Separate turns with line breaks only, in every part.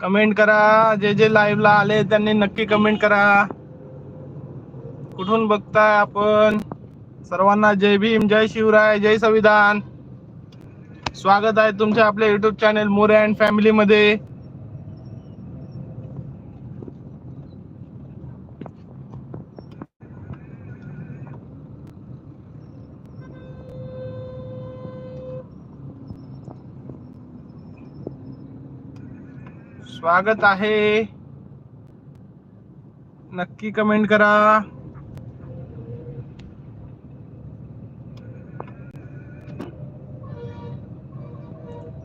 Comment करा. जे जे लाईव्हला आले त्यांनी नक्की कमेंट करा. कुठून बघताय आपण? सर्वांना जय भीम जय शिवराय जय संविधान. स्वागत आहे तुमच्या आपल्या युट्यूब चॅनल मोरे अँड फॅमिलीमध्ये मध्ये स्वागत आहे. नक्की कमेंट करा.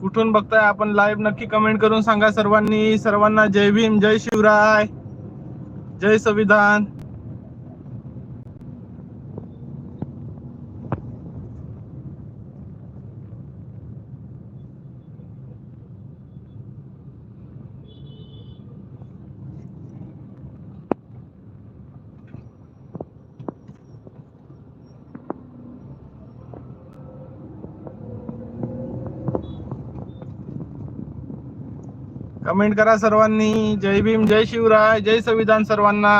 कुठून बघताय आपण लाईव्ह नक्की कमेंट करून सांगा सर्वांनी. सर्वांना जय भीम जय शिवराय जय संविधान. कमेंट करा सर्वांनी. जय भीम जय शिवराय जय संविधान सर्वांना.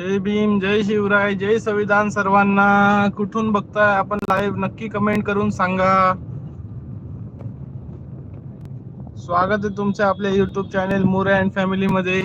जय भीम जय शिवराय जय संविधान सर्वांना. कुठून बघताय? आपण लाईव्ह नक्की कमेंट करून सांगा. स्वागत आहे तुमच्या आपल्या YouTube channel More and family मध्ये.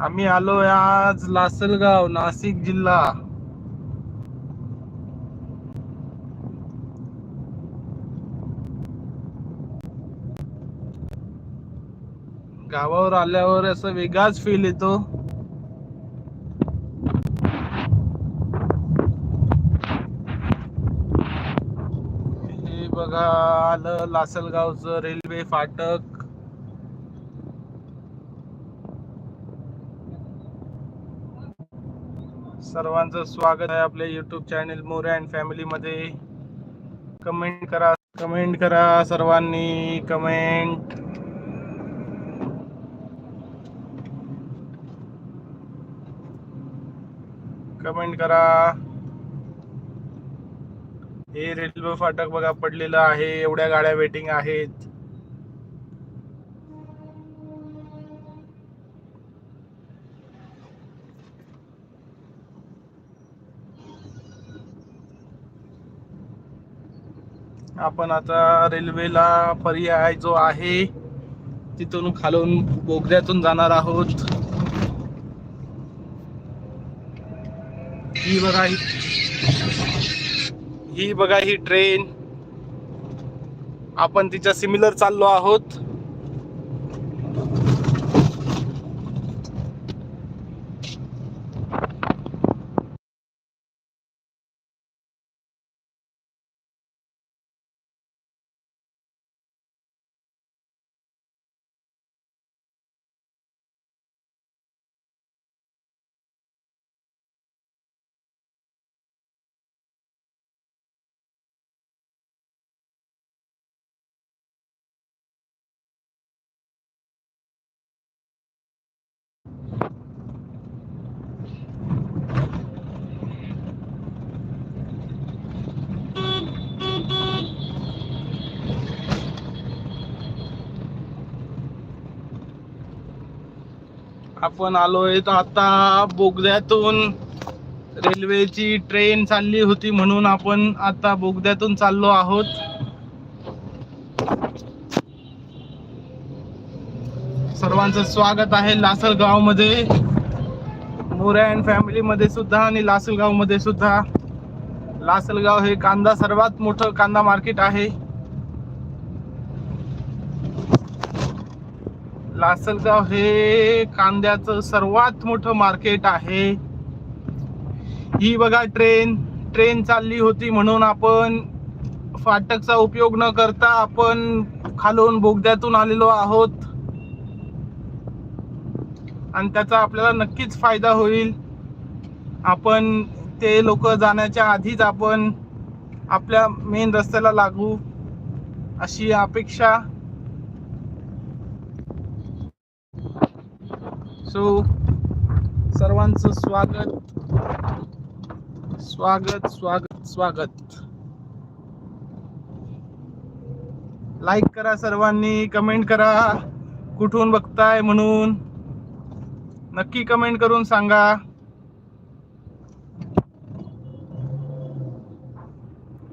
आम्ही आलोय आज लासलगाव नाशिक जिल्हा. गावावर आल्यावर असं वेगळाच फील येतो. हे बघा आलं लासलगावचं रेल्वे फाटक. सर्वांचं स्वागत आहे आपल्या युट्यूब चॅनल मोरे अँड फॅमिलीमध्ये कमेंट करा कमेंट करा सर्वांनी कमेंट कमेंट करा. हे रेल्वे फाटक बघा पडलेलं आहे. एवढ्या गाड्या वेटिंग आहेत. आपण आता रेल्वेला पर्याय जो आहे तिथून खालून बोगद्यातून जाणार आहोत. ही बघा ही. ही बघा ही ट्रेन आपण तिच्या सिमिलर चाललो आहोत. आपण आलोय तर आता बोगद्यातून रेल्वेची ट्रेन चालली होती म्हणून आपण आता बोगद्यातून चाललो आहोत. सर्वांचं स्वागत आहे लासलगावमध्ये मोऱ्या अँड फॅमिली मध्ये सुद्धा आणि लासलगावमध्ये सुद्धा. लासलगाव हे कांदा सर्वात मोठं कांदा मार्केट आहे. लासलगाव हे कांद्याचं सर्वात मोठं मार्केट आहे. ही बघा ट्रेन ट्रेन चालली होती म्हणून आपण फाटकचा उपयोग न करता आपण खालून बोगद्यातून आलेलो आहोत. आणि त्याचा आपल्याला नक्कीच फायदा होईल. आपण ते लोक जाण्याच्या आधीच आपण आपल्या मेन रस्त्याला लागू अशी अपेक्षा सो सर्वांचं स्वागत. स्वागत स्वागत स्वागत. लाईक करा सर्वांनी कमेंट करा. कुठून बघताय म्हणून? नक्की कमेंट करून सांगा.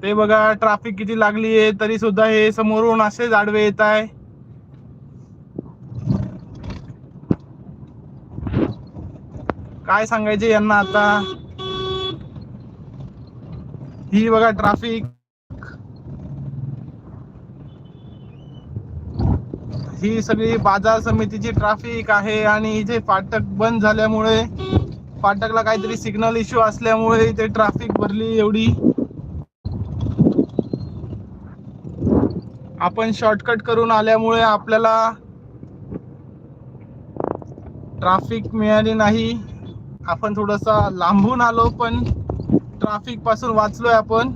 ते बघा ट्रॅफिक किती लागली आहे तरी सुद्धा हे समोरून असेच आडवे येत आहे. काय सांगायचे यांना आता? ही बघा ट्राफिक ही सगळी बाजार समितीची ट्राफिक आहे आणि इथे फाटक बंद झाल्यामुळे फाटकला काहीतरी सिग्नल इश्यू असल्यामुळे इथे ट्रॅफिक भरली एवढी. आपण शॉर्टकट करून आल्यामुळे आपल्याला ट्राफिक मिळाली नाही. आपण थोडंसं लांबून आलो पण ट्राफिकपासून वाचलोय आपण.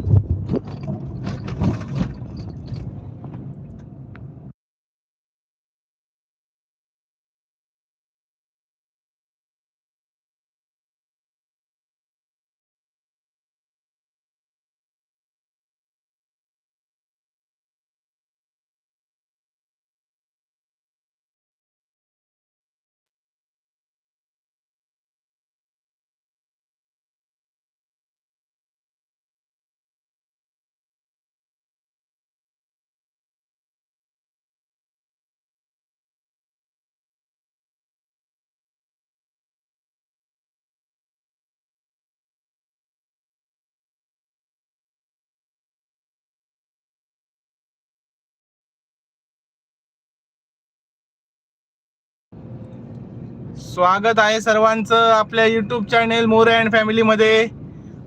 स्वागत आहे सर्वांचं आपल्या युट्यूब चॅनेल मोरे अँड फॅमिलीमध्ये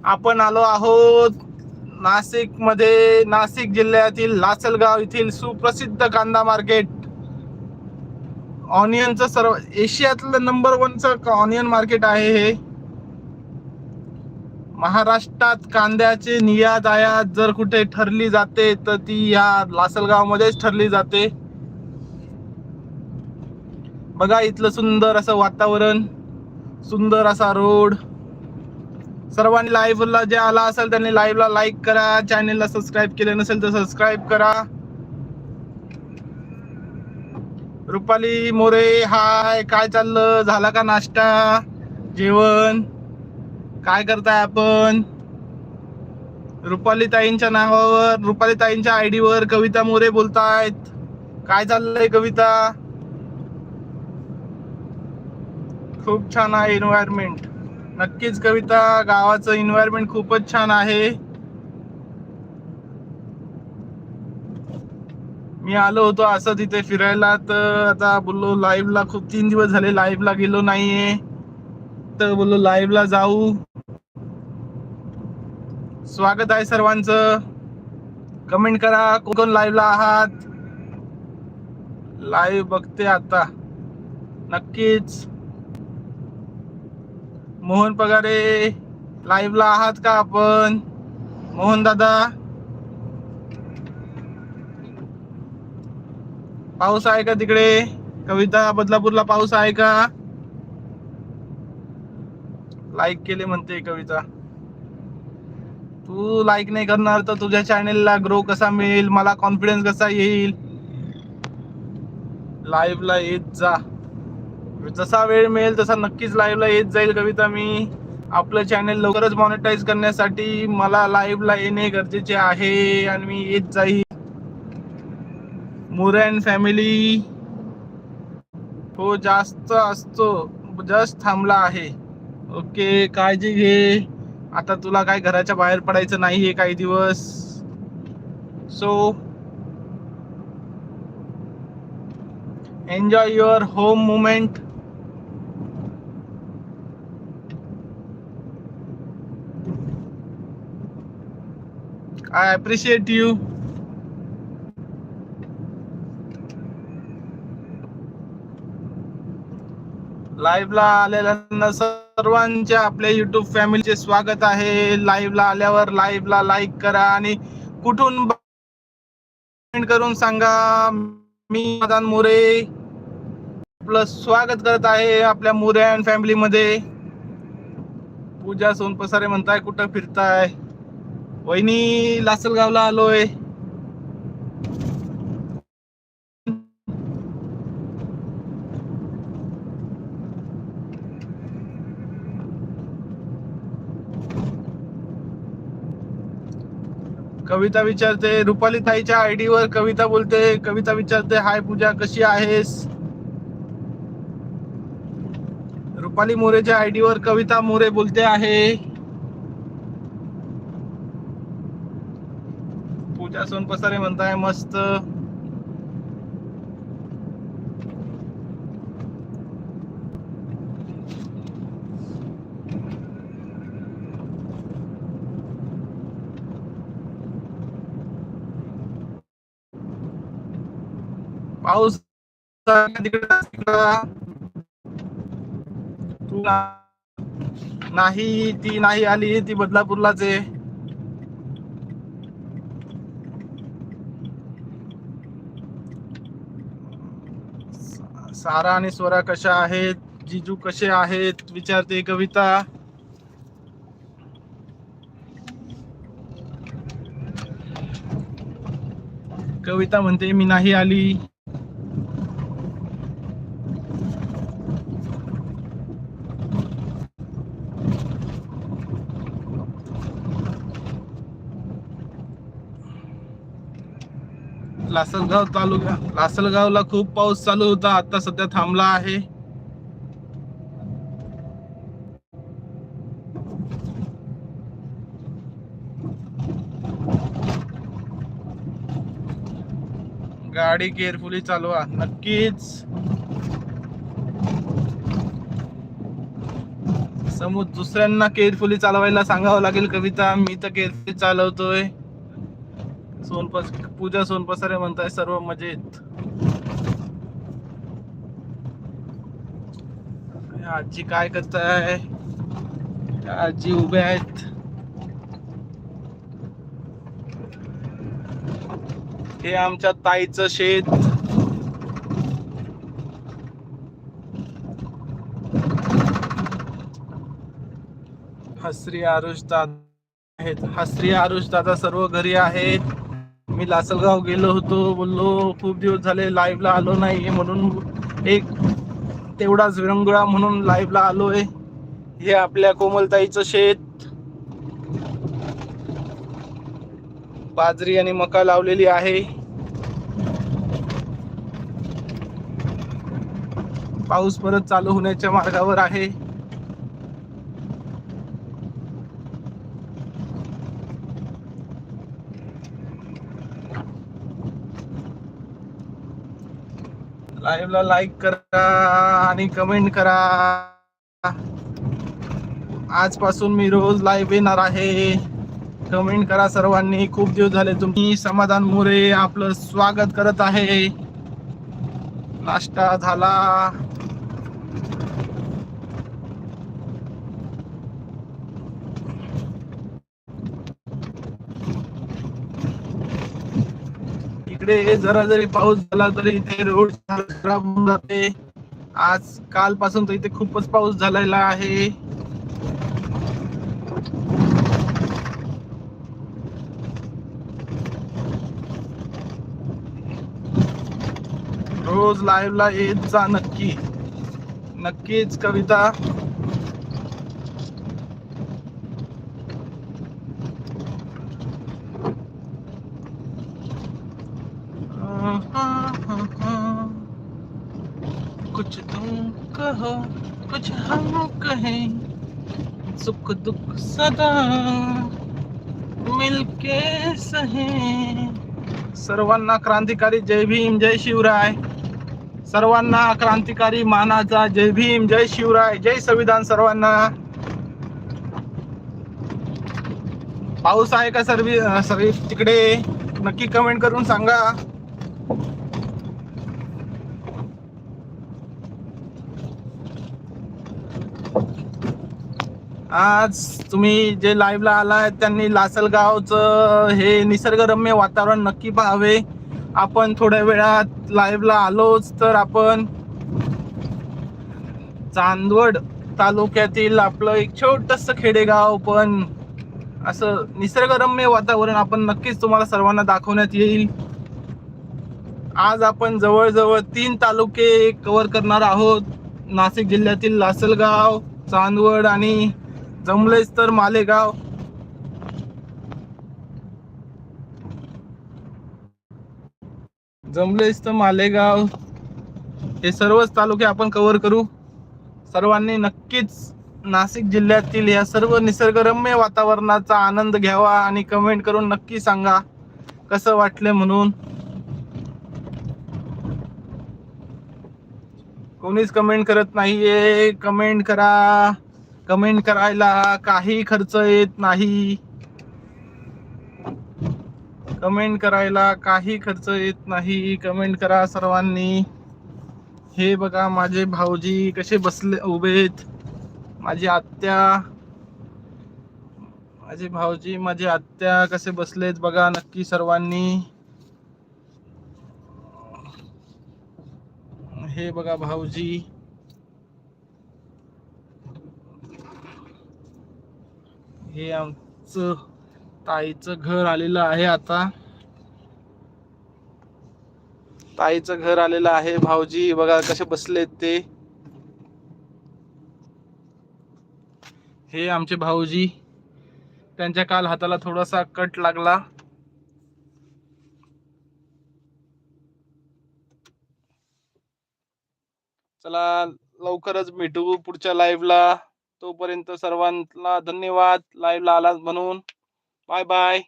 आपण आलो आहोत नाशिकमध्ये नाशिक जिल्ह्यातील लासलगाव येथील सुप्रसिद्ध कांदा मार्केट ऑनियनचं सर्व एशियातलं नंबर वनचं ऑनियन मार्केट आहे हे. महाराष्ट्रात कांद्याची निर्यात आयात जर कुठे ठरली जाते तर ती या लासलगावमध्येच ठरली जाते. बघा इथलं सुंदर असं वातावरण सुंदर असा रोड सर्वांनी लाईव्हला जे आला असेल त्यांनी लाईव्हला लाईक करा चॅनेलला सबस्क्राईब केले नसेल तर सबस्क्राईब करा. रुपाली मोरे हाय काय चाललं? झाला का नाश्ता? जेवण? काय करताय आपण? रुपाली ताईंच्या नावावर रुपाली ताईंच्या आयडीवर कविता मोरे बोलतायत. काय चाललंय कविता? खूप छान आहे एन्व्हायरमेंट नक्कीच कविता गावाचं एन्व्हायरमेंट खूपच छान आहे. मी आलो होतो असं तिथे फिरायला तर आता बोललो लाईव्हला खूप तीन दिवस झाले लाईव्हला गेलो नाहीये. तर बोललो लाईव्हला जाऊ. स्वागत आहे सर्वांचं. कमेंट करा कोण कोण लाईव्हला आहात. लाईव्ह बघते आता. नक्कीच. मोहन पगारे लाईव्हला आहात का आपण? मोहन दादा. पाऊस आहे का तिकडे? कविता बदलापूरला पाऊस आहे का? लाईक केले म्हणते कविता. तू लाईक नाही करणार तर तुझ्या चॅनेलला ग्रो कसा मिळेल? मला कॉन्फिडन्स कसा येईल? लाईव्हला येत जा. जसा वेळ मिळेल तसा नक्कीच लाईव्हला येत जाईल. कविता मी आपलं चॅनेल लवकरच मॉनिटाईज करण्यासाठी मला लाईव्हला येणे गरजेचे आहे आणि मी येत जाईल. मुरॅन अँड फॅमिली हो जास्त असतो. जस्ट थांबला आहे. ओके काळजी घे. आता तुला काय घराच्या बाहेर पडायचं नाहीये काही दिवस. So enjoy your home moment I appreciate you. लाईव्हला आलेल्या सर्वांच्या आपल्या युट्यूब फॅमिलीचे स्वागत आहे. लाईव्हला आल्यावर लाईव्हला लाईक करा आणि कुठून करून सांगा. मी मदान मोरे. आपलं स्वागत करत आहे आपल्या मोरे अँड फॅमिली मध्ये. पूजा सोनपसारे म्हणताय कुठं फिरताय? वहिनी लासलगावला आलोय. कविता विचारते रुपाली ताईच्या आयडी वर कविता बोलते कविता विचारते हाय पूजा कशी आहेस? रुपाली मोरेच्या आयडी वर कविता मोरे बोलते आहे. सोन पसारे म्हणताय मस्त. पाऊस तिकडे नाही ती नाही आली ती बदलापूरलाच आहे. सारा आणि स्वरा कशा आहेत? जिजू कसे आहेत? विचारते कविता. कविता म्हणते मी नाही आली. लासलगाव तालुका लासलगावला खूप पाऊस चालू होता. आता सध्या थांबला आहे. गाडी केअरफुली चालवा. नक्कीच. समोर दुसऱ्यांना केअरफुली चालवायला सांगावं लागेल. कविता मी तर केअरफुली चालवतोय. सोनपस पूजा सोनपसारे म्हणताय सर्व मजेत. आजी काय करताय? आजी उभे आहेत. हे आमच्या ताईचं शेत. हसरी आरुष दादा आहेत. हसरी आरुष दादा सर्व घरी आहेत. मी लासलगाव गेलो होतो बोललो खूप दिवस झाले लाईव्हला आलो नाही म्हणून एक तेवढाच विरंगुळा म्हणून लाईव्हला आलोय. हे आपल्या कोमलताईचं शेत. बाजरी आणि मका लावलेली आहे. पाऊस परत चालू होण्याच्या मार्गावर आहे. लाईव्हला लाईक करा आणि कमेंट करा. आजपासून मी रोज लाईव्ह येणार आहे. कमेंट करा सर्वांनी. खूप दिवस झाले तुम्ही समाधान मोरे आपलं स्वागत करत आहे. नाश्ता झाला. इकडे जरा जरी पाऊस झाला तरी इथे रोड खराब होऊन जाते. आज कालपासून तर इथे खूपच पाऊस झालेला आहे. रोज लाईव्ह ला येत जा नक्की. नक्कीच कविता कुछ तुम कहो कुछ हम कहें सुख दुख सदा मिलके सहे। सर्वांना क्रांतिकारी जय भीम जय शिवराय। सर्वांना क्रांतिकारी मानाचा जय भीम जय शिवराय। जय संविधान सर्वांना। पाऊस आहे का सर्वी सर्व तिकडे? नक्की कमेंट करून सांगा. आज तुम्ही जे लाईव्हला आलाय त्यांनी लासलगावचं हे निसर्गरम्य वातावरण नक्की पाहावे. आपण थोड्या वेळात लाईव्हला आलोच तर आपण चांदवड तालुक्यातील आपलं एक छोटस खेडेगाव पण असं निसर्गरम्य वातावरण आपण नक्कीच तुम्हाला सर्वांना दाखवण्यात येईल. आज आपण जवळजवळ तीन तालुके कव्हर करणार आहोत. नाशिक जिल्ह्यातील लासलगाव चांदवड आणि जमलेच तर मालेगाव. जमलेच तर मालेगाव. हे सर्वच तालुके आपण कव्हर करू. सर्वांनी नक्कीच नाशिक जिल्ह्यातील या सर्व निसर्गरम्य वातावरणाचा आनंद घ्यावा आणि कमेंट करून नक्की सांगा कसं वाटलं म्हणून. कोणीच कमेंट करत नाहीये. कमेंट करा. कमेंट करायला काही खर्च येत नाही. कमेंट करायला काही खर्च येत नाही. कमेंट करा सर्वांनी. हे बघा माझे भाऊजी कसे बसले उभेत माझी आत्या. माझे भाऊजी माझे आत्या कसे बसलेत बघा नक्की सर्वांनी. हे बघा भाऊजी. हे आमचं ताईचं घर आलेलं आहे आता. ताईचं घर आलेलं आहे. भाऊजी बघा कसे बसलेत ते. हे आमचे भाऊजी. त्यांच्या काल हाताला थोडासा कट लागला. चला लवकरच भेटू पुढच्या लाईव्हला तोपर्यंत सर्वांना धन्यवाद. लाईव्हला आलात म्हणून. Bye bye.